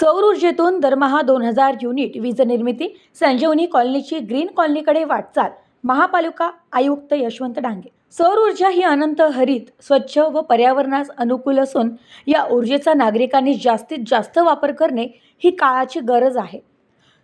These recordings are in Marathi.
सौर ऊर्जेतून दरमहा दोन हजार युनिट वीज निर्मिती संजीवनी कॉलनीची ग्रीन कॉलनीकडे वाटचाल महापालिका आयुक्त यशवंत डांगे. सौर ऊर्जा ही अनंत हरित स्वच्छ व पर्यावरणास अनुकूल असून या ऊर्जेचा नागरिकांनी जास्तीत जास्त वापर करणे ही काळाची गरज आहे.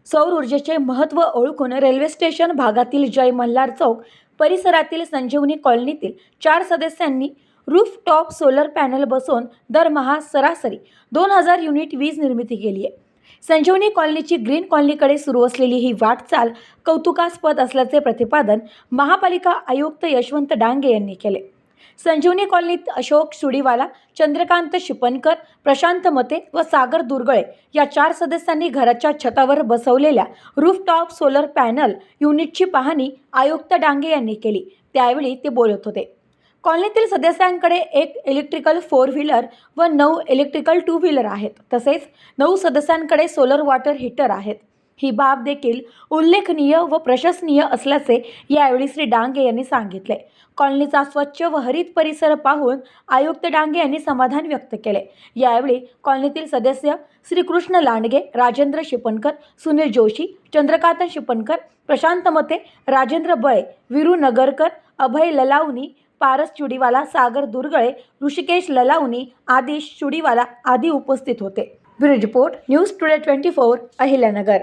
सौर ऊर्जेचे महत्त्व ओळखून रेल्वे स्टेशन भागातील जय मल्हार चौक परिसरातील संजीवनी कॉलनीतील चार सदस्यांनी रूफटॉप सोलर पॅनल बसवून दरमहा सरासरी दोन हजार युनिट वीज निर्मिती केली आहे संजीवनी कॉलनीची ग्रीन कॉलनीकडे सुरू असलेली ही वाटचाल कौतुकास्पद असल्याचे प्रतिपादन महापालिका आयुक्त यशवंत डांगे यांनी केले. संजीवनी कॉलनीत अशोक सुडीवाला चंद्रकांत शिपनकर प्रशांत मते व सागर दुर्गळे या चार सदस्यांनी घराच्या छतावर बसवलेल्या रूफटॉप सोलर पॅनल युनिटची पाहणी आयुक्त डांगे यांनी केली. त्यावेळी ते बोलत होते. कॉलनीतील सदस्यांकडे एक इलेक्ट्रिकल फोर व्हीलर व नऊ इलेक्ट्रिकल टू व्हीलर आहेत. तसेच नऊ सदस्यांकडे सोलर वॉटर हीटर आहेत. ही बाब देखील उल्लेखनीय व प्रशंसनीय असल्याचे यावेळी श्री डांगे यांनी सांगितले. कॉलनीचा स्वच्छ व हरित परिसर पाहून आयुक्त डांगे यांनी समाधान व्यक्त केले. यावेळी कॉलनीतील सदस्य श्रीकृष्ण लांडगे राजेंद्र शिपणकर सुनील जोशी चंद्रकांत शिपणकर प्रशांत मते राजेंद्र बळे विरू नगरकर अभय ललावनी पारस चुडीवाला सागर दुर्गळे ऋषिकेश ललावणी आदिश चुडीवाला आदी उपस्थित होते. Bureau report news today twenty four Ahilyanagar.